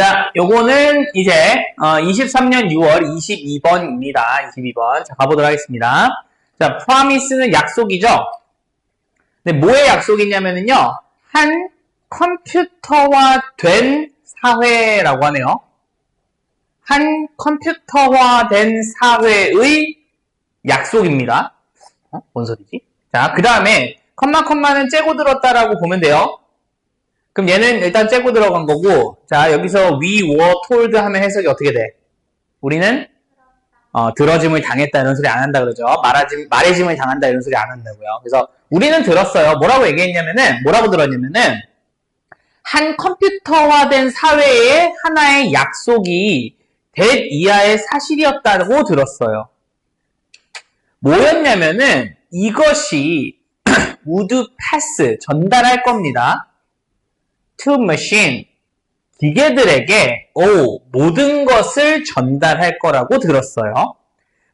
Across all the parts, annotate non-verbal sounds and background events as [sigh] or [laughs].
자, 요거는 이제 어, 23년 6월 22번입니다. 22번. 자, 가보도록 하겠습니다. 자, promise는 약속이죠. 근데 뭐의 약속이냐면은요. 한 컴퓨터화 된 사회라고 하네요. 한 컴퓨터화 된 사회의 약속입니다. 어? 뭔 소리지? 자, 그 다음에 컴마 컴마는 째고 들었다라고 보면 돼요. 그럼 얘는 일단 째고 들어간 거고, 자, 여기서 we were told 하면 해석이 어떻게 돼? 우리는 어, 들어짐을 당했다 이런 소리 안 한다 그러죠. 말하짐, 말해짐을 당한다 이런 소리 안 한다고요. 그래서 우리는 들었어요. 뭐라고 얘기했냐면은, 뭐라고 들었냐면은, 한 컴퓨터화된 사회의 하나의 약속이 대 이하의 사실이었다고 들었어요. 뭐였냐면은, 이것이 [clears throat] would pass, 전달할 겁니다. To machine, 기계들에게 오, 모든 것을 전달할 거라고 들었어요.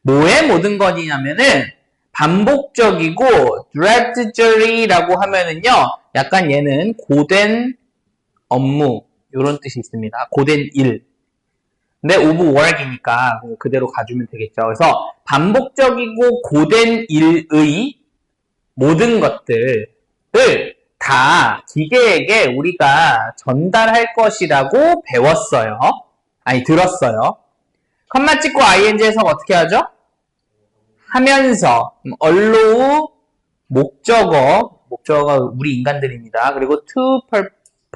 뭐의 모든 것이냐면은 반복적이고 drudgery라고 하면은요, 약간 얘는 고된 업무 이런 뜻이 있습니다. 고된 일. 근데 of work이니까 그대로 가주면 되겠죠. 그래서 반복적이고 고된 일의 모든 것들을 다 기계에게 우리가 전달할 것이라고 배웠어요. 아니, 들었어요. 컴마 찍고 ing 해석 어떻게 하죠? 하면서, allow, 목적어, 목적어가 우리 인간들입니다. 그리고 to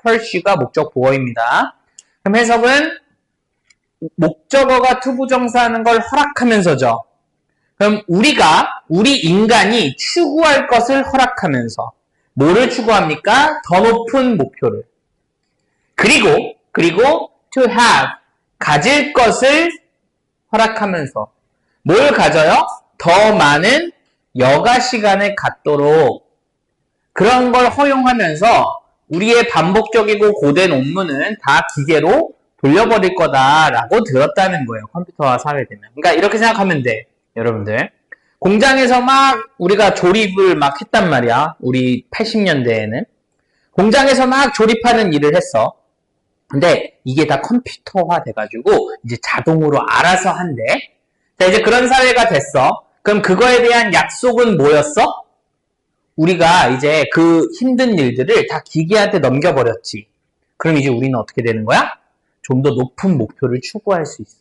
pursue가 목적 보어입니다. 그럼 해석은 목적어가 to 부정사하는 걸 허락하면서죠. 그럼 우리가, 우리 인간이 추구할 것을 허락하면서, 뭐를 추구합니까? 더 높은 목표를. 그리고, 그리고 to have, 가질 것을 허락하면서 뭘 가져요? 더 많은 여가 시간을 갖도록 그런 걸 허용하면서 우리의 반복적이고 고된 업무는 다 기계로 돌려버릴 거다라고 들었다는 거예요. 컴퓨터화 사회 되면. 그러니까 이렇게 생각하면 돼. 여러분들. 공장에서 막 우리가 조립을 막 했단 말이야. 우리 80년대에는. 공장에서 막 조립하는 일을 했어. 근데 이게 다 컴퓨터화 돼가지고 이제 자동으로 알아서 한대. 자, 이제 그런 사회가 됐어. 그럼 그거에 대한 약속은 뭐였어? 우리가 이제 그 힘든 일들을 다 기계한테 넘겨버렸지. 그럼 이제 우리는 어떻게 되는 거야? 좀 더 높은 목표를 추구할 수 있어.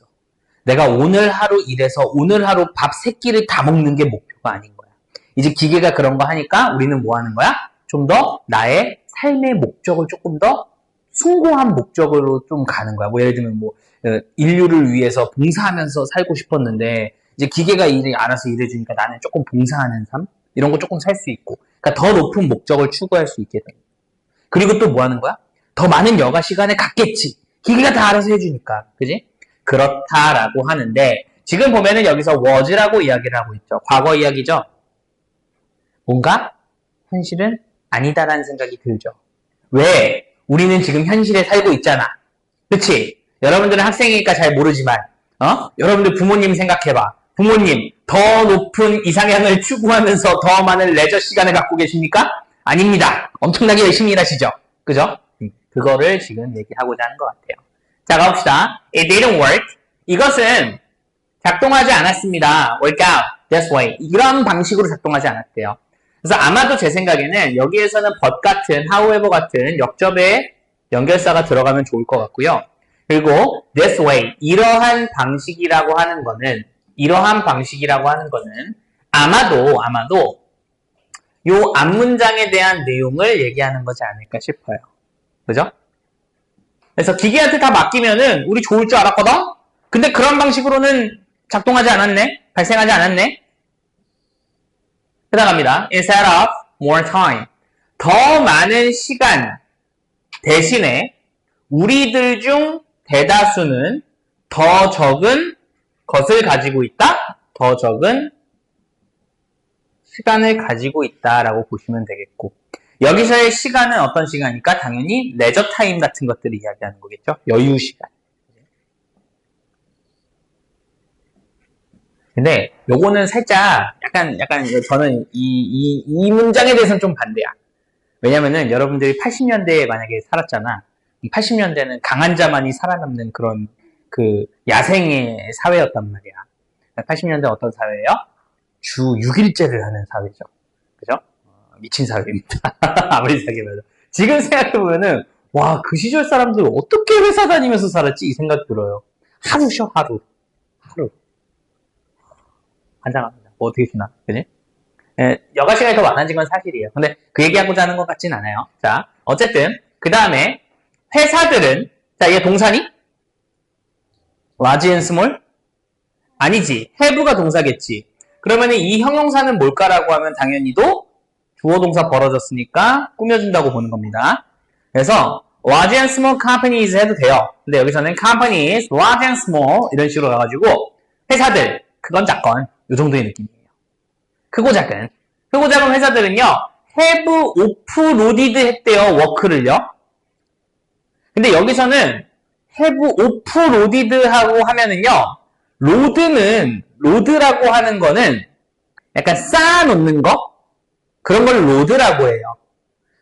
내가 오늘 하루 일해서 오늘 하루 밥 세 끼를 다 먹는 게 목표가 아닌 거야. 이제 기계가 그런 거 하니까 우리는 뭐 하는 거야? 좀 더 나의 삶의 목적을 조금 더 숭고한 목적으로 좀 가는 거야. 뭐 예를 들면 뭐 어, 인류를 위해서 봉사하면서 살고 싶었는데 이제 기계가 일을 알아서 일해주니까 나는 조금 봉사하는 삶 이런 거 조금 살 수 있고 그러니까 더 높은 목적을 추구할 수 있게 됩니다. 그리고 또 뭐 하는 거야? 더 많은 여가 시간을 갖겠지. 기계가 다 알아서 해주니까. 그지? 그렇다라고 하는데 지금 보면은 여기서 was라고 이야기를 하고 있죠. 과거 이야기죠. 뭔가 현실은 아니다라는 생각이 들죠. 왜? 우리는 지금 현실에 살고 있잖아. 그치? 여러분들은 학생이니까 잘 모르지만, 어? 여러분들 부모님 생각해봐. 부모님, 더 높은 이상향을 추구하면서 더 많은 레저 시간을 갖고 계십니까? 아닙니다. 엄청나게 열심히 일하시죠? 그죠? 그거를 지금 얘기하고자 하는 것 같아요. 자, 가봅시다. It didn't work. 이것은 작동하지 않았습니다. work out. This way. 이런 방식으로 작동하지 않았대요. 그래서 아마도 제 생각에는 여기에서는 but 같은, however 같은 역접의 연결사가 들어가면 좋을 것 같고요. 그리고 this way. 이러한 방식이라고 하는 거는, 이러한 방식이라고 하는 거는 아마도, 아마도 요 앞문장에 대한 내용을 얘기하는 거지 않을까 싶어요. 그죠? 그래서 기계한테 다 맡기면은 우리 좋을 줄 알았거든? 근데 그런 방식으로는 작동하지 않았네? 발생하지 않았네? 해당합니다. Instead of more time. 더 많은 시간 대신에 우리들 중 대다수는 더 적은 것을 가지고 있다? 더 적은 시간을 가지고 있다라고 보시면 되겠고 여기서의 시간은 어떤 시간입니까? 당연히 레저 타임 같은 것들을 이야기하는 거겠죠. 여유 시간. 근데 요거는 살짝 약간 약간 저는 이, 이, 이 문장에 대해서는 좀 반대야. 왜냐면은 여러분들이 80년대에 만약에 살았잖아. 80년대는 강한 자만이 살아남는 그런 그 야생의 사회였단 말이야. 80년대 어떤 사회예요? 주 6일제를 하는 사회죠. 그죠? 어, 미친 사회입니다. [laughs] 아무리 생각해봐도. 지금 생각해보면은, 와, 그 시절 사람들 어떻게 회사 다니면서 살았지? 이 생각 들어요. 하루 쉬어, 하루. 하루. 환장합니다. 뭐 어떻게 쉬나? 그지? 예, 여가 시간이 더 많아진 건 사실이에요. 근데 그 얘기하고자 하는 것 같진 않아요. 자, 어쨌든, 그 다음에, 회사들은, 자, 이게 동사니? large and small? 아니지. have가 동사겠지. 그러면 이 형용사는 뭘까라고 하면 당연히도 주어 동사 벌어졌으니까 꾸며준다고 보는 겁니다. 그래서 large and small companies 해도 돼요. 근데 여기서는 companies, large and small 이런 식으로 가가지고 회사들, 크건 작건 이 정도의 느낌이에요. 크고 작은. 크고 작은 회사들은요. have offloaded 했대요. 워크를요. 근데 여기서는 have offloaded 하고 하면은요. 로드는 로드라고 하는 거는 약간 쌓아놓는 거 그런 걸 로드라고 해요.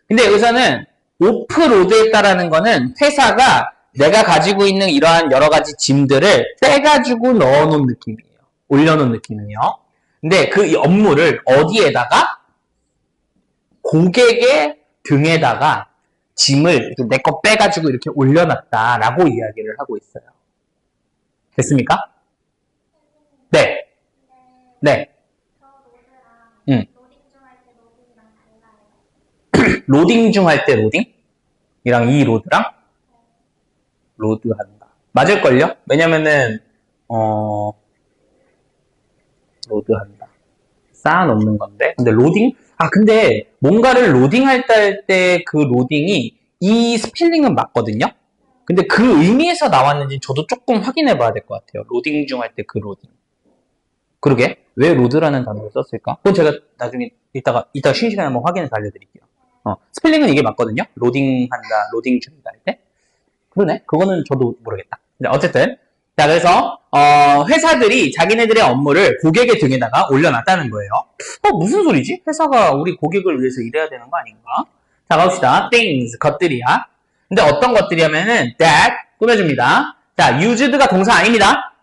근데 여기서는 오프 로드했다라는 거는 회사가 내가 가지고 있는 이러한 여러 가지 짐들을 떼가지고 넣어놓은 느낌이에요. 올려놓은 느낌이에요. 근데 그 업무를 어디에다가 고객의 등에다가 짐을 내 거 빼가지고 이렇게 올려놨다라고 이야기를 하고 있어요. 됐습니까? 네. 네. 응. 로딩 중 할 때 로딩이랑 달라요. 로딩 중 할 때 로딩? 이랑 이 로드랑? 로드 한다. 맞을걸요? 왜냐면은, 어, 로드 한다. 쌓아놓는 건데. 근데 로딩? 아, 근데 뭔가를 로딩할 때 그 로딩이 이 스펠링은 맞거든요? 근데 그 의미에서 나왔는지 저도 조금 확인해 봐야 될 것 같아요. 로딩 중 할 때 그 로딩. 그러게. 왜 로드라는 단어를 썼을까? 그건 제가 나중에 이따가, 이따 쉬는 시간에 한번 확인해서 알려드릴게요. 어, 스펠링은 이게 맞거든요? 로딩한다, 로딩 중이다 할 때. 그러네? 그거는 저도 모르겠다. 자, 어쨌든. 자, 그래서, 어, 회사들이 자기네들의 업무를 고객의 등에다가 올려놨다는 거예요. 어, 무슨 소리지? 회사가 우리 고객을 위해서 일해야 되는 거 아닌가? 자, 가봅시다. things, 것들이야. 근데 어떤 것들이냐면은, that, 꾸며줍니다. 자, used가 동사 아닙니다.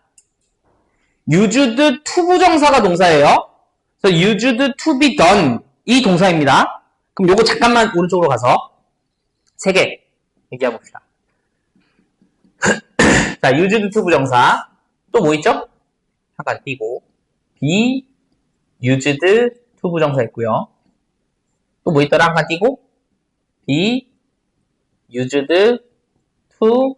used to 부정사가 동사예요. 그래서 used to be done, 이 동사입니다. 그럼 요거 잠깐만 오른쪽으로 가서 세 개 얘기해 봅시다. [clears throat] 자, used to 부정사. 또 뭐 있죠? 잠깐 띄고. be used to 부정사 있고요. 또 뭐 있더라? 한칸 띄고. be used to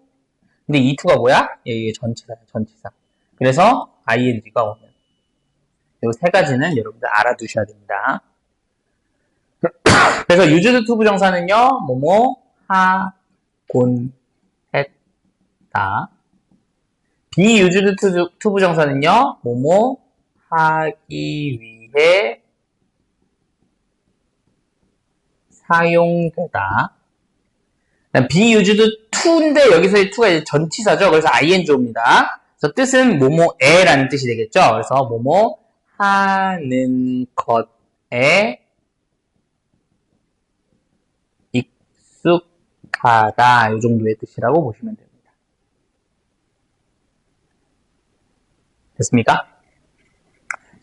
근데 이 to가 뭐야? 예, 이게 전치사야, 전치사. 그래서 ing가 오는. 요세 가지는 여러분들 알아두셔야 됩니다. 그래서 used to 부정사는요, 뭐뭐 하곤 했다. to, to 부정사는요, 뭐뭐 하기 위해 사용되다. used to인데 여기서의 to가 이제 전치사죠. 그래서 ing 옵니다. 그래서 뜻은 뭐뭐에라는 뜻이 되겠죠. 그래서 뭐뭐 하는 것에 익숙 하다 이 정도의 뜻이라고 보시면 됩니다. 됐습니까?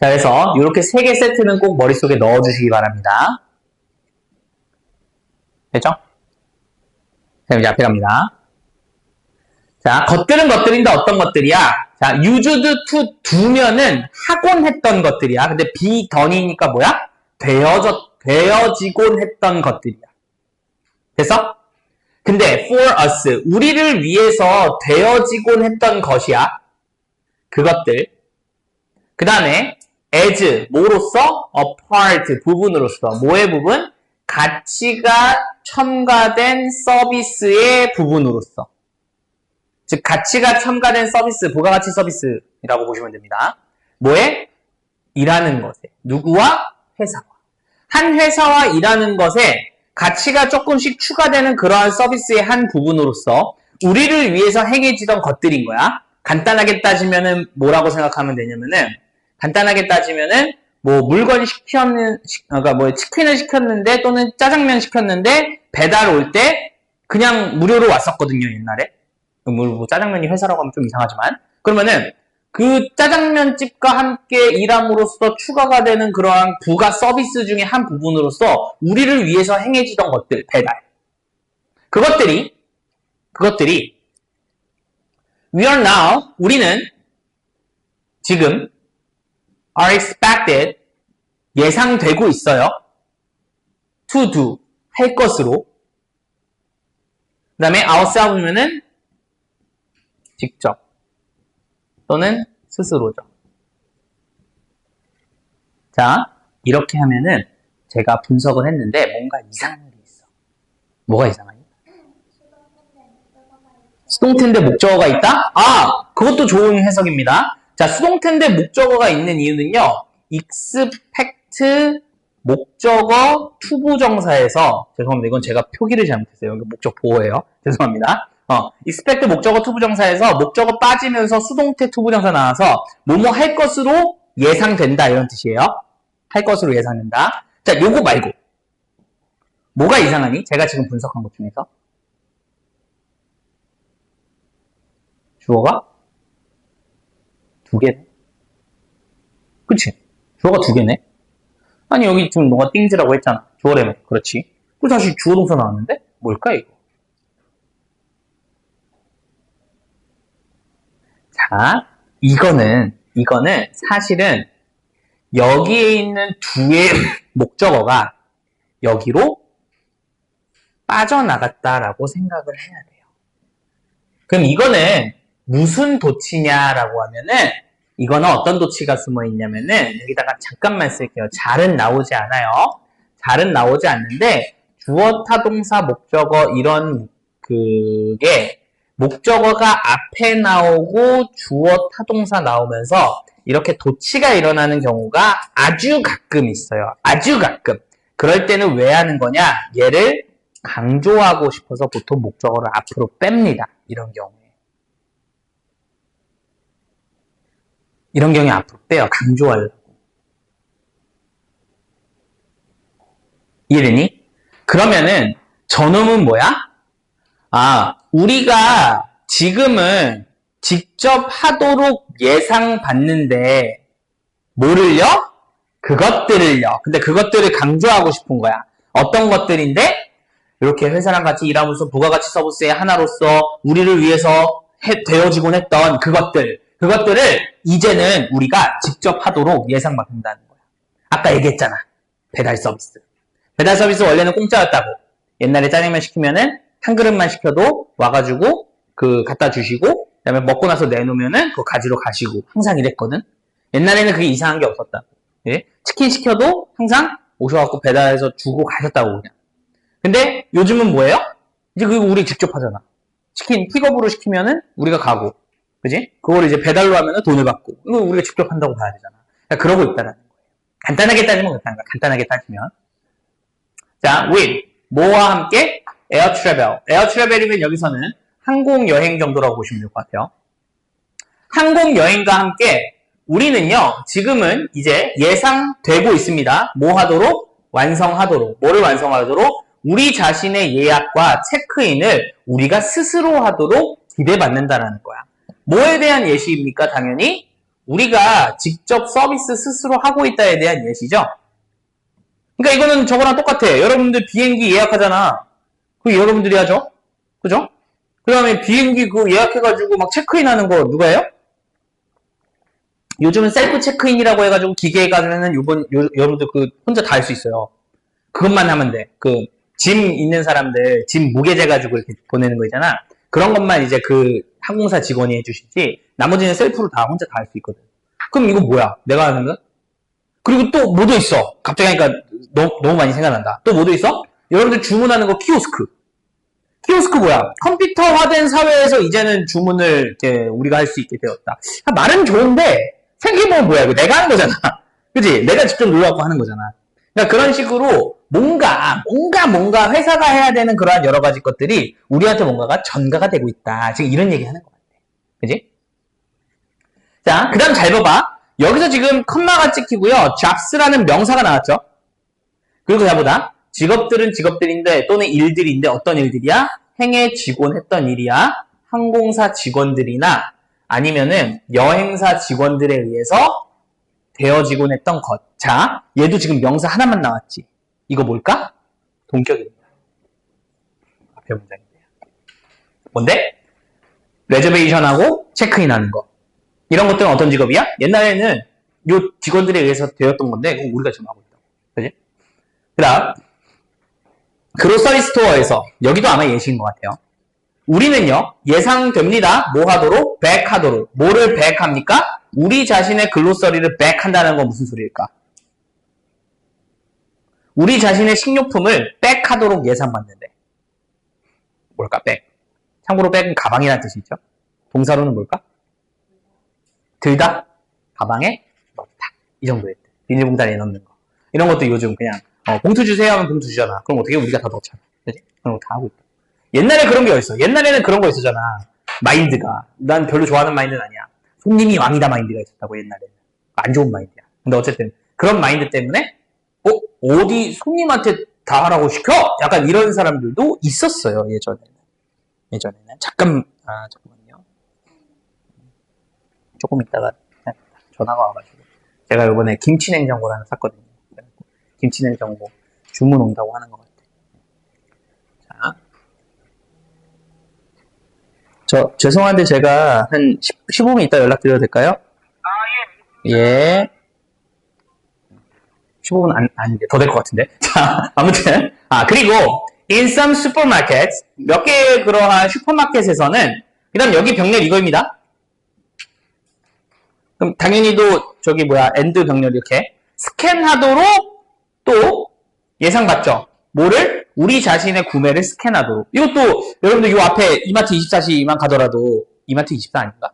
자, 그래서 이렇게 세 개 세트는 꼭 머릿속에 넣어주시기 바랍니다. 됐죠? 자, 이제 앞에 갑니다. 자, 것들은 것들인데 어떤 것들이야? 자, used to 두면은 하곤 했던 것들이야. 근데 be done이니까 뭐야? 되어져, 되어지곤 했던 것들이야. 됐어? 근데 for us, 우리를 위해서 되어지곤 했던 것이야. 그것들. 그 다음에 as, 뭐로서? a part, 부분으로서. 뭐의 부분? 가치가 첨가된 서비스의 부분으로서. 즉, 가치가 첨가된 서비스, 부가가치 서비스라고 보시면 됩니다. 뭐에? 일하는 것에. 누구와? 회사와. 한 회사와 일하는 것에 가치가 조금씩 추가되는 그러한 서비스의 한 부분으로서 우리를 위해서 행해지던 것들인 거야. 간단하게 따지면은 뭐라고 생각하면 되냐면은 간단하게 따지면은 뭐 물건이 시켰는 시- 그러니까 뭐 치킨을 시켰는데 또는 짜장면 시켰는데 배달 올 때 그냥 무료로 왔었거든요, 옛날에. 뭐, 뭐 짜장면이 회사라고 하면 좀 이상하지만. 그러면은 그 짜장면 집과 함께 일함으로써 추가가 되는 그러한 부가 서비스 중에 한 부분으로서 우리를 위해서 행해지던 것들, 배달. 그것들이, 그것들이, we are now, 우리는 지금 are expected, 예상되고 있어요. to do, 할 것으로. 그 다음에 ourselves면은 직접 또는 스스로죠. 자, 이렇게 하면은 제가 분석을 했는데 뭔가 이상한 게 있어. 뭐가 이상하니? 수동태인데 목적어가 있다? 아, 그것도 좋은 해석입니다. 자, 수동태인데 목적어가 있는 이유는요. expect 목적어 투부정사에서 죄송합니다. 이건 제가 표기를 잘못했어요. 목적 보호예요. 죄송합니다. 어, expect 목적어 투부정사에서 목적어 빠지면서 수동태 투부정사 나와서 뭐뭐 할 것으로 예상된다 이런 뜻이에요. 할 것으로 예상된다. 자, 요거 말고 뭐가 이상하니? 제가 지금 분석한 것 중에서 주어가 두 개네. 그치? 주어가 두 개네. 아니 여기 지금 너가 띵즈라고 했잖아. 주어래며. 그렇지. 그 다시 주어 동사 나왔는데? 뭘까 이거? 자, 이거는 이거는 사실은 여기에 있는 두 개의 [laughs] 목적어가 여기로 빠져나갔다라고 생각을 해야 돼요. 그럼 이거는 무슨 도치냐라고 하면은 이거는 어떤 도치가 숨어 있냐면은 여기다가 잠깐만 쓸게요. 잘은 나오지 않아요. 잘은 나오지 않는데 주어 타동사 목적어 이런 그게 목적어가 앞에 나오고 주어 타동사 나오면서 이렇게 도치가 일어나는 경우가 아주 가끔 있어요. 아주 가끔. 그럴 때는 왜 하는 거냐? 얘를 강조하고 싶어서 보통 목적어를 앞으로 뺍니다. 이런 경우에. 이런 경우에 앞으로 빼요. 강조하려고. 이해되니? 그러면은 저놈은 뭐야? 아, 우리가 지금은 직접 하도록 예상받는데 뭐를요? 그것들을요. 근데 그것들을 강조하고 싶은 거야. 어떤 것들인데? 이렇게 회사랑 같이 일하면서 부가가치 서비스의 하나로서 우리를 위해서 해- 되어지곤 했던 그것들. 그것들을 이제는 우리가 직접 하도록 예상받는다는 거야. 아까 얘기했잖아. 배달 서비스. 배달 서비스 원래는 공짜였다고. 옛날에 짜장면 시키면은 한 그릇만 시켜도 와가지고 그 갖다 주시고 그다음에 먹고 나서 내놓으면은 그거 가지러 가시고 항상 이랬거든. 옛날에는 그게 이상한 게 없었다고. 예? 치킨 시켜도 항상 오셔갖고 배달해서 주고 가셨다고 그냥. 근데 요즘은 뭐예요? 이제 그거 우리 직접 하잖아. 치킨 픽업으로 시키면은 우리가 가고, 그지? 그걸 이제 배달로 하면은 돈을 받고, 이거 우리가 직접 한다고 봐야 되잖아. 그러니까 그러고 있다라는 거예요. 간단하게 따지면 그렇다는 거야. 간단하게 따지면. 자, with 뭐와 함께 air travel. air travel이면 여기서는 항공 여행 정도라고 보시면 될 것 같아요. 항공 여행과 함께 우리는요, 지금은 이제 예상되고 있습니다. 뭐 하도록? 완성하도록. 뭐를 완성하도록? 우리 자신의 예약과 체크인을 우리가 스스로 하도록 기대받는다라는 거야. 뭐에 대한 예시입니까? 당연히 우리가 직접 서비스 스스로 하고 있다에 대한 예시죠. 그러니까 이거는 저거랑 똑같아. 여러분들 비행기 예약하잖아. 그 여러분들이 하죠. 그죠? 그 다음에 비행기 그 예약해가지고 막 체크인 하는 거 누가 해요? 요즘은 셀프 체크인이라고 해가지고 기계에 가면은 요번, 요- 여러분들 그 혼자 다 할 수 있어요. 그것만 하면 돼. 그, 짐 있는 사람들, 짐 무게 재 가지고 이렇게 보내는 거 있잖아. 그런 것만 이제 그 항공사 직원이 해주시지, 나머지는 셀프로 다 혼자 다 할 수 있거든. 그럼 이거 뭐야? 내가 하는 거? 그리고 또 뭐도 있어. 갑자기 하니까 너무, 너무 많이 생각난다. 또 뭐도 있어? 여러분들 주문하는 거 키오스크. 키오스크 뭐야? 컴퓨터화된 사회에서 이제는 주문을 이렇게 우리가 할 수 있게 되었다. 아, 말은 좋은데 생각해보면 뭐야? 내가 하는 거잖아. [laughs] 그지? 내가 직접 눌러갖고 하는 거잖아. 그러니까 그런 식으로 뭔가 뭔가 뭔가 회사가 해야 되는 그러한 여러 가지 것들이 우리한테 뭔가가 전가가 되고 있다. 지금 이런 얘기 하는 것 같아. 그지? 자, 그 다음 잘 봐봐. 여기서 지금 컴마가 찍히고요. jobs라는 명사가 나왔죠. 그리고 자 보다. 직업들은 직업들인데 또는 일들인데 어떤 일들이야? 행해지곤 했던 일이야. 항공사 직원들이나 아니면은 여행사 직원들에 의해서 되어지곤 했던 것. 자, 얘도 지금 명사 하나만 나왔지. 이거 뭘까? 동격입니다. 앞에 문장인데요. 뭔데? 레저베이션하고 체크인 하는 거. 이런 것들은 어떤 직업이야? 옛날에는 요 직원들에 의해서 되었던 건데 우리가 지금 하고 있다. 그지? 그다음 그로서리 스토어에서 여기도 아마 예시인 것 같아요. 우리는요 예상됩니다. 뭐 하도록? 백 하도록. 뭐를 백 합니까? 우리 자신의 글로서리를 백 한다는 건 무슨 소리일까? 우리 자신의 식료품을 백 하도록 예상받는데 뭘까? 백. 참고로 백은 가방이라는 뜻이 있죠. 동사로는 뭘까? 들다, 가방에 넣다. 이 정도의 뜻. 비닐봉다리에 넣는 거. 이런 것도 요즘 그냥 어, 봉투 주세요 하면 봉투 주잖아. 그럼 어떻게 우리가 다 넣잖아. 그지? 그런 거 다 하고 있다. 옛날에 그런 게 어딨어. 옛날에는 그런 거 있었잖아. 마인드가. 난 별로 좋아하는 마인드는 아니야. 손님이 왕이다 마인드가 있었다고 옛날에는. 안 좋은 마인드야. 근데 어쨌든 그런 마인드 때문에 어? 어디 손님한테 다 하라고 시켜? 약간 이런 사람들도 있었어요. 예전에는. 예전에는. 잠깐, 아, 잠깐만요. 조금 있다가 전화가 와가지고. 제가 이번에 김치냉장고를 하나 샀거든요. 그래갖고 김치냉장고 주문 온다고 하는 것 같아요. 자. 저, 죄송한데 제가 한 10, 15분 있다 연락드려도 될까요? 아, 예. 예. 15분 안, 아닌데, 더 될 것 같은데. [laughs] 자, 아무튼. 아, 그리고, in some supermarkets, 몇 개의 그러한 슈퍼마켓에서는, 그 다음 여기 병렬 이거입니다. 그럼 당연히도 저기 뭐야 엔드 병렬 이렇게 스캔하도록 또 예상 받죠. 뭐를 우리 자신의 구매를 스캔하도록. 이것도 여러분들 요 앞에 이마트 24시만 가더라도 이마트 24 아닌가?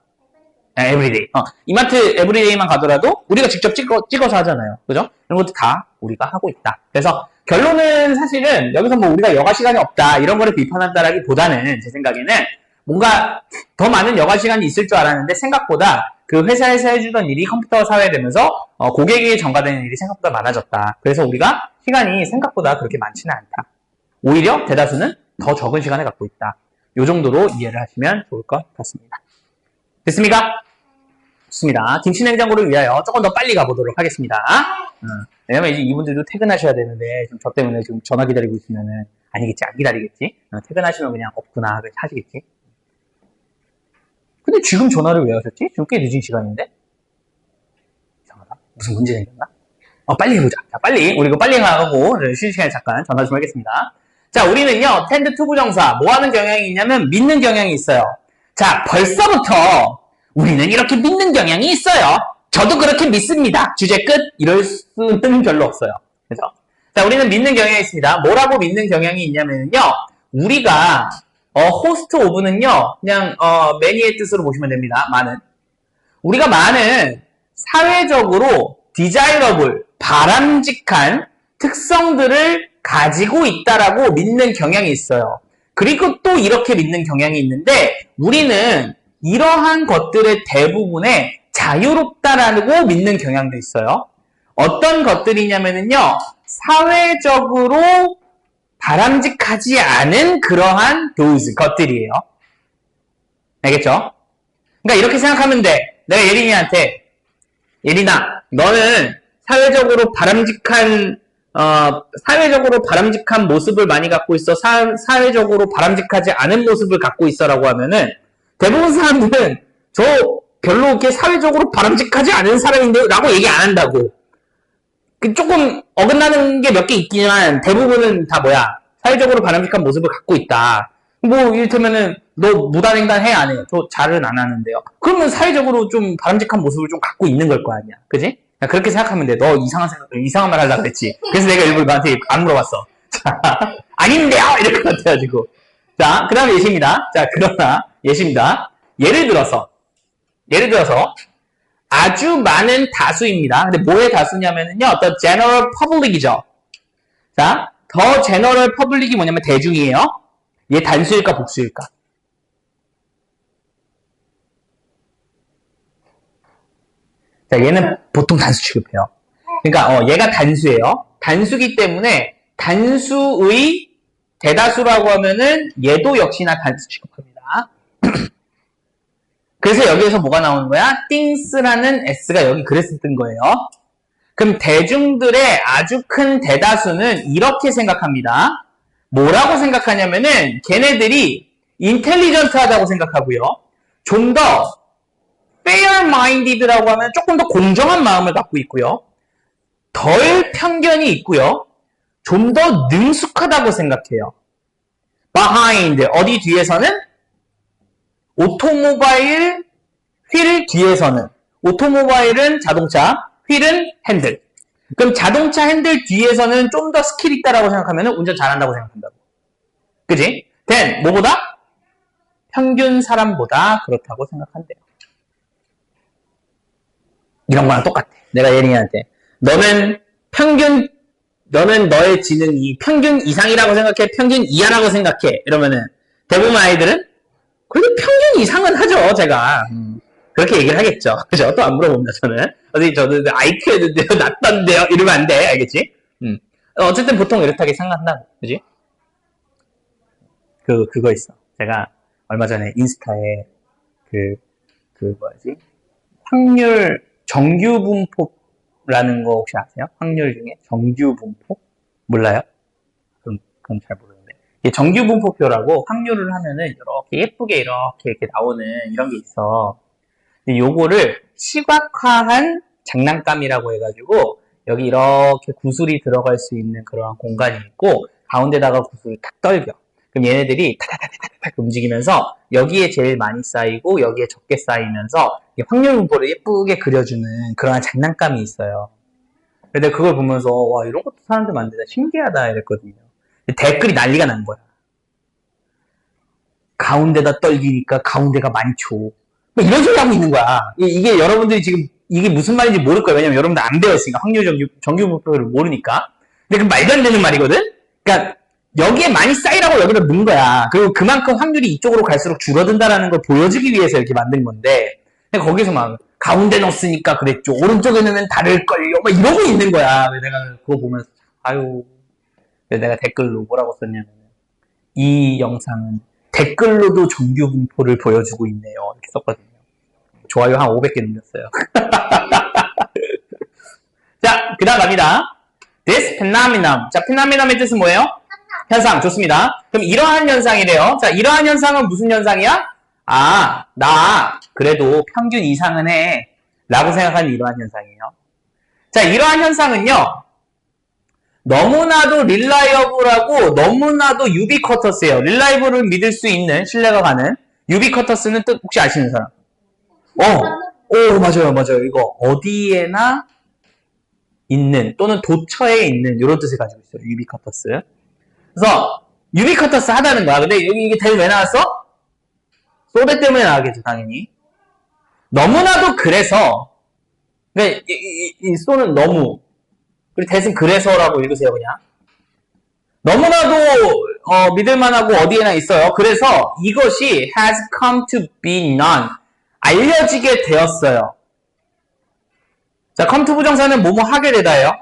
아, 에브리데이. 어, 이마트 에브리데이만 가더라도 우리가 직접 찍어, 찍어서 하잖아요. 그죠? 이런 것도 다 우리가 하고 있다. 그래서 결론은 사실은 여기서 뭐 우리가 여가 시간이 없다 이런 거를 비판한다라기보다는 제 생각에는 뭔가 더 많은 여가 시간이 있을 줄 알았는데 생각보다 그 회사에서 해주던 일이 컴퓨터 사회되면서 어, 고객에게 전가되는 일이 생각보다 많아졌다. 그래서 우리가 시간이 생각보다 그렇게 많지는 않다. 오히려 대다수는 더 적은 시간을 갖고 있다. 이 정도로 이해를 하시면 좋을 것 같습니다. 됐습니까? 좋습니다. 김치냉장고를 위하여 조금 더 빨리 가보도록 하겠습니다. 어, 왜냐면 이제 이분들도 퇴근하셔야 되는데 지금 저 때문에 지금 전화 기다리고 있으면은 아니겠지 안 기다리겠지. 어, 퇴근하시면 그냥 없구나 하시겠지. 근데 지금 전화를 왜 하셨지? 지금 꽤 늦은 시간인데? 이상하다. 무슨 문제 생겼나? 어, 빨리 해보자. 자, 빨리. 우리 이거 빨리 하고, 네, 쉬는 시간에 잠깐 전화 좀 하겠습니다. 자, 우리는요, 텐드 투 부정사, 뭐 하는 경향이 있냐면, 믿는 경향이 있어요. 자, 벌써부터, 우리는 이렇게 믿는 경향이 있어요. 저도 그렇게 믿습니다. 주제 끝. 이럴 수는 별로 없어요. 그죠? 자, 우리는 믿는 경향이 있습니다. 뭐라고 믿는 경향이 있냐면요, 우리가, 어, 호스트 오브는요, 그냥, 어, 매니의 뜻으로 보시면 됩니다. 많은. 우리가 많은 사회적으로 디자이러블, 바람직한 특성들을 가지고 있다라고 믿는 경향이 있어요. 그리고 또 이렇게 믿는 경향이 있는데, 우리는 이러한 것들의 대부분에 자유롭다라고 믿는 경향도 있어요. 어떤 것들이냐면요, 사회적으로 바람직하지 않은 그러한 those 것들이에요. 알겠죠? 그러니까 이렇게 생각하면 돼. 내가 예린이한테 예린아, 너는 사회적으로 바람직한 어, 사회적으로 바람직한 모습을 많이 갖고 있어. 사, 사회적으로 바람직하지 않은 모습을 갖고 있어라고 하면은 대부분 사람들은 저 별로 이렇게 사회적으로 바람직하지 않은 사람인데 라고 얘기 안 한다고. 그 조금 어긋나는 게 몇 개 있지만 대부분은 다 뭐야 사회적으로 바람직한 모습을 갖고 있다. 뭐 이를테면은 너 무단횡단 해 안 해? 저 잘은 안 하는데요. 그러면 사회적으로 좀 바람직한 모습을 좀 갖고 있는 걸 거 아니야, 그지? 그렇게 생각하면 돼. 너 이상한 생각, 이상한 말 하려고 그랬지. 그래서 내가 일부러 너한테 안 물어봤어. 자, [laughs] 아닌데요! 이럴 것 같아가지고. 자, 그 다음 예시입니다. 자, 그러나 예시입니다. 예를 들어서 예를 들어서 아주 많은 다수입니다. 근데 뭐의 다수냐면요. 어떤 general public이죠. 자, 더 general public이 뭐냐면 대중이에요. 얘 단수일까 복수일까? 자, 얘는 보통 단수 취급해요. 그러니까 어, 얘가 단수예요. 단수기 때문에 단수의 대다수라고 하면은 얘도 역시나 단수 취급합니다. 그래서 여기에서 뭐가 나오는 거야? things라는 s가 여기 그래서 뜬 거예요. 그럼 대중들의 아주 큰 대다수는 이렇게 생각합니다. 뭐라고 생각하냐면은 걔네들이 인텔리전트하다고 생각하고요. 좀 더 fair-minded라고 하면 조금 더 공정한 마음을 갖고 있고요. 덜 편견이 있고요. 좀 더 능숙하다고 생각해요. behind 어디 뒤에서는 오토모바일 휠 뒤에서는 오토모바일은 자동차, 휠은 핸들. 그럼 자동차 핸들 뒤에서는 좀 더 스킬 있다라고 생각하면 운전 잘한다고 생각한다고. 그지? then 뭐보다? 평균 사람보다 그렇다고 생각한대요. 이런 거랑 똑같아. 내가 예린이한테 너는 평균 너는 너의 지능이 평균 이상이라고 생각해? 평균 이하라고 생각해? 이러면은 대부분 아이들은 그래도 평균 이상은 하죠, 제가. 음, 그렇게 얘기를 하겠죠. [laughs] 그죠? 또 안 물어봅니다, 저는. 어디 저는 IQ 했는데요, 낮던데요? 이러면 안 돼, 알겠지? 음. 어쨌든 보통 이렇게 생각한다고, 그지? 그, 그거 있어. 제가 얼마 전에 인스타에 그, 그 뭐지? 확률, 정규분포라는 거 혹시 아세요? 확률 중에 정규분포? 몰라요? 그럼, 그럼 잘. 이게 정규 분포표라고 확률을 하면은 이렇게 예쁘게 이렇게 이렇게 나오는 이런 게 있어. 요거를 시각화한 장난감이라고 해가지고 여기 이렇게 구슬이 들어갈 수 있는 그러한 공간이 있고 가운데다가 구슬을 탁 떨겨. 그럼 얘네들이 타타타타타 움직이면서 여기에 제일 많이 쌓이고 여기에 적게 쌓이면서 확률 분포를 예쁘게 그려주는 그러한 장난감이 있어요. 근데 그걸 보면서 와 이런 것도 사람들 만들다 신기하다 이랬거든요. 댓글이 난리가 난 거야. 가운데다 떨기니까 가운데가 줘. 뭐 이런 소리 하고 있는 거야. 이- 이게 여러분들이 지금 이게 무슨 말인지 모를 거예요. 왜냐면 여러분들 안 배웠으니까 확률 정규 정규 분포를 모르니까. 근데 그 말도 안 되는 말이거든. 그러니까 여기에 많이 쌓이라고 여기다 넣은 거야. 그리고 그만큼 확률이 이쪽으로 갈수록 줄어든다라는 걸 보여주기 위해서 이렇게 만든 건데, 근데 거기서 막 가운데 넣었으니까 그랬죠. 오른쪽에 넣으면 다를걸요. 막 이러고 있는 거야. 내가 그거 보면서 아유. 내가 댓글로 뭐라고 썼냐면 이 영상은 댓글로도 정규 분포를 보여주고 있네요. 이렇게 썼거든요. 좋아요 한 500개 눌렸어요. [laughs] 자, 그 다음 갑니다. This phenomenon. 자, phenomenon의 뜻은 뭐예요? 현상. 좋습니다. 그럼 이러한 현상이래요. 자, 이러한 현상은 무슨 현상이야? 아, 나 그래도 평균 이상은 해. 라고 생각하는 이러한 현상이에요. 자, 이러한 현상은요. 너무나도 릴라이어블하고 너무나도 유비쿼터스예요. 릴라이블을 믿을 수 있는 신뢰가 가는 유비쿼터스는 뜻 혹시 아시는 사람? 어, 오 맞아요, 맞아요. 이거 어디에나 있는 또는 도처에 있는 이런 뜻을 가지고 있어요. 유비쿼터스. 그래서 유비쿼터스 하다는 거야. 근데 여기 이게 대왜 나왔어? 소대 때문에 나왔겠죠, 당연히. 너무나도 그래서 그러니까 이, 이, 이 소는 너무 대신 그래서라고 읽으세요, 그냥. 너무나도 어, 믿을만하고 어디에나 있어요. 그래서 이것이 has come to be known. 알려지게 되었어요. 자, come to 부정사는 뭐뭐 하게 되다예요.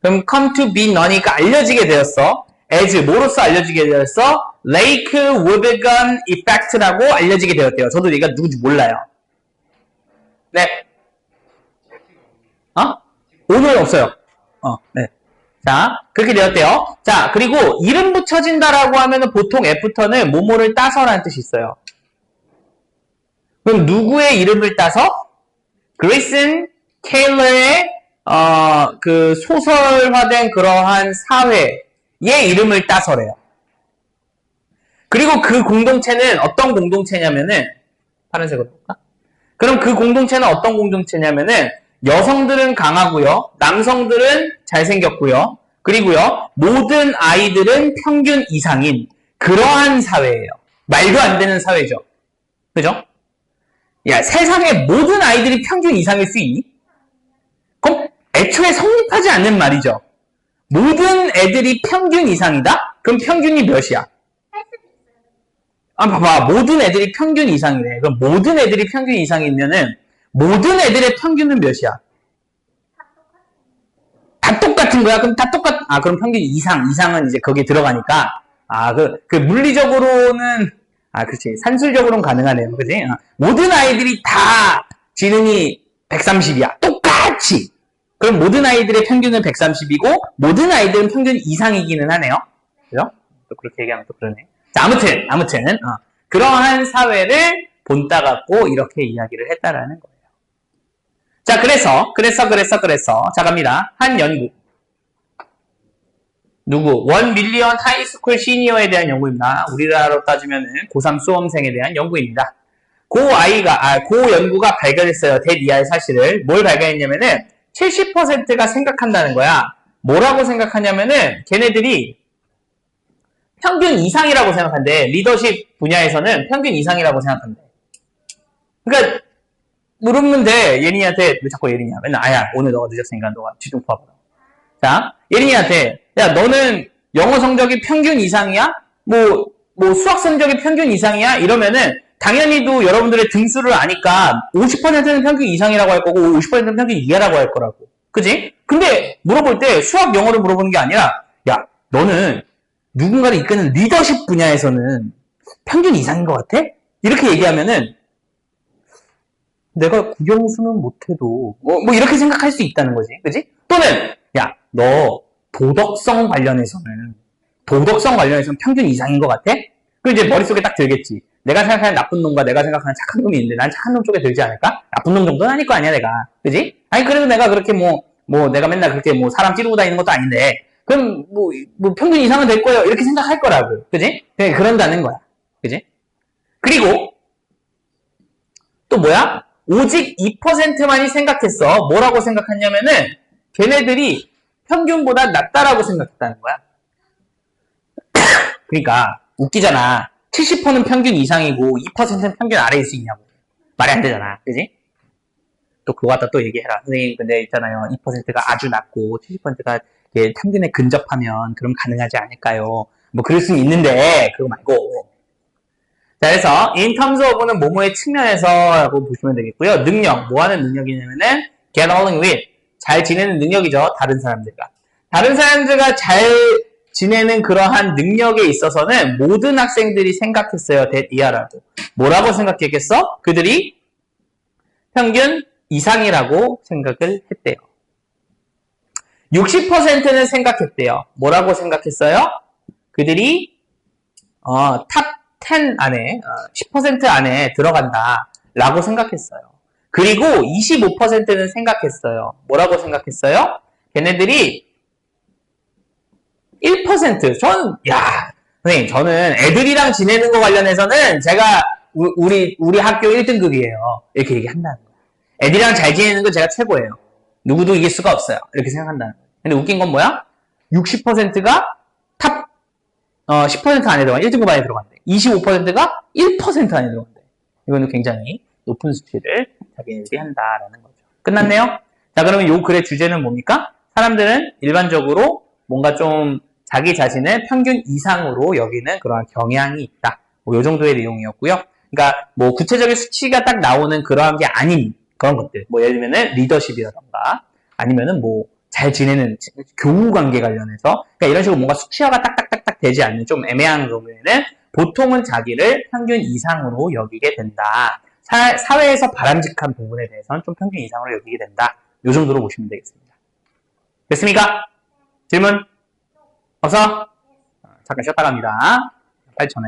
그럼 come to be known이니까 알려지게 되었어. as 뭐로서 알려지게 되었어? Lake Wobegon Effect라고 알려지게 되었대요. 저도 얘가 누군지 몰라요. 네. 어? 오늘 없어요. 어, 네. 자, 그렇게 되었대요. 자, 그리고 이름 붙여진다라고 하면은 보통 애프터는 모모를 따서라는 뜻이 있어요. 그럼 누구의 이름을 따서? 그리슨 케일러의 어, 그 소설화된 그러한 사회의 이름을 따서래요. 그리고 그 공동체는 어떤 공동체냐면은 파란색으로 볼까? 그럼 그 공동체는 어떤 공동체냐면은 여성들은 강하고요. 남성들은 잘생겼고요. 그리고요. 모든 아이들은 평균 이상인 그러한 사회예요. 말도 안 되는 사회죠. 그죠? 야, 세상의 모든 아이들이 평균 이상일 수 있니? 그럼 애초에 성립하지 않는 말이죠. 모든 애들이 평균 이상이다? 그럼 평균이 몇이야? 아, 봐봐. 모든 애들이 평균 이상이래. 그럼 모든 애들이 평균 이상이면은 모든 애들의 평균은 몇이야? 다. 똑같은 거야? 그럼 다 똑같, 아, 그럼 평균 이상, 이상은 이제 거기에 들어가니까, 아, 그, 그 물리적으로는, 아, 그렇지. 산술적으로는 가능하네요. 그지? 어. 모든 아이들이 다 지능이 130이야. 똑같이. 그럼 모든 아이들의 평균은 130이고, 모든 아이들은 평균 이상이기는 하네요. 그죠? 또 그렇게 얘기하면 또 그러네. 자, 아무튼, 아무튼, 어. 그러한 사회를 본따 갖고 이렇게 이야기를 했다라는 거예요. 자, 그래서, 그래서, 그래서, 그래서. 자, 갑니다. 한 연구. 누구? 원 밀리언 하이스쿨 시니어에 대한 연구입니다. 우리나라로 따지면은 고3 수험생에 대한 연구입니다. 고 아이가, 아, 고 연구가 발견했어요. 대 이하의 사실을. 뭘 발견했냐면은 70%가 생각한다는 거야. 뭐라고 생각하냐면은 걔네들이 평균 이상이라고 생각한대. 리더십 분야에서는 평균 이상이라고 생각한대. 그러니까 돼. 예린이한테 왜 자꾸 예린이야? 맨날 아야 오늘 너가 늦었으니까 너가 뒤좀 봐봐. 자 예린이한테 야 너는 영어 성적이 평균 이상이야? 뭐뭐 수학 성적이 평균 이상이야? 이러면은 당연히도 여러분들의 등수를 아니까 50%는 평균 이상이라고 할 거고 50%는 평균 이하라고 할 거라고. 그지? 근데 물어볼 때 수학 영어를 물어보는 게 아니라 야 너는 누군가를 이끄는 리더십 분야에서는 평균 이상인 것 같아? 이렇게 얘기하면은 내가 국영수는 못해도 뭐, 뭐 이렇게 생각할 수 있다는 거지, 그지? 또는 야 너 도덕성 관련해서는 도덕성 관련해서는 평균 이상인 것 같아? 그 이제 머릿속에 딱 들겠지. 내가 생각하는 나쁜 놈과 내가 생각하는 착한 놈이 있는데 난 착한 놈 쪽에 들지 않을까? 나쁜 놈 정도는 아닐 거 아니야 내가, 그지? 아니 그래도 내가 그렇게 뭐뭐 내가 맨날 그렇게 뭐 사람 찌르고 다니는 것도 아닌데 그럼 뭐, 뭐 평균 이상은 될 거예요 이렇게 생각할 거라고, 그지? 네, 그런다는 거야, 그지? 그리고 또 뭐야? 오직 2%만이 생각했어. 뭐라고 생각했냐면은 걔네들이 평균보다 낫다라고 생각했다는 거야. [coughs] 그러니까 웃기잖아. 70%는 평균 이상이고 2%는 평균 아래일 수 있냐고. 말이 안 되잖아. 그지? 또 그거 갖다 또 얘기해라. 선생님 근데 있잖아요. 2%가 아주 낮고 70%가 평균에 근접하면 그럼 가능하지 않을까요? 뭐 그럴 수는 있는데 그거 말고 자, 그래서 in terms of는 뭐뭐의 측면에서라고 보시면 되겠고요. 능력, 뭐 하는 능력이냐면은 get along with, 잘 지내는 능력이죠. 다른 사람들과. 다른 사람들과 잘 지내는 그러한 능력에 있어서는 모든 학생들이 생각했어요. that 이하라고. 뭐라고 생각했겠어? 그들이 평균 이상이라고 생각을 했대요. 60%는 생각했대요. 뭐라고 생각했어요? 그들이 어, 탑 10 안에, 어, 10% 안에 들어간다. 라고 생각했어요. 그리고 25%는 생각했어요. 뭐라고 생각했어요? 걔네들이 1%, 전, 야, 선생님, 저는 애들이랑 지내는 거 관련해서는 제가 우- 우리, 우리 학교 1등급이에요. 이렇게 얘기한다는 거예요. 애들이랑 잘 지내는 건 제가 최고예요. 누구도 이길 수가 없어요. 이렇게 생각한다는 거예요. 근데 웃긴 건 뭐야? 60%가 탑 어, 10% 안에 들어간, 1등급 안에 들어간대. 25%가 1% 안에 들어간대. 이거는 굉장히 높은 수치를 자기네들이 한다라는 거죠. 끝났네요? 자, 그러면 요 글의 주제는 뭡니까? 사람들은 일반적으로 뭔가 좀 자기 자신을 평균 이상으로 여기는 그러한 경향이 있다. 뭐, 요 정도의 내용이었고요. 그러니까, 뭐, 구체적인 수치가 딱 나오는 그러한 게 아닌 그런 것들. 뭐, 예를 들면은 리더십이라던가, 아니면은 뭐, 잘 지내는 교우 관계 관련해서, 그러니까 이런 식으로 뭔가 수치화가 딱딱딱딱 되지 않는 좀 애매한 경우에는 보통은 자기를 평균 이상으로 여기게 된다. 사, 회에서 바람직한 부분에 대해서는 좀 평균 이상으로 여기게 된다. 요 정도로 보시면 되겠습니다. 됐습니까? 질문? 없어? 어, 잠깐 쉬었다 갑니다. 빨리 전해.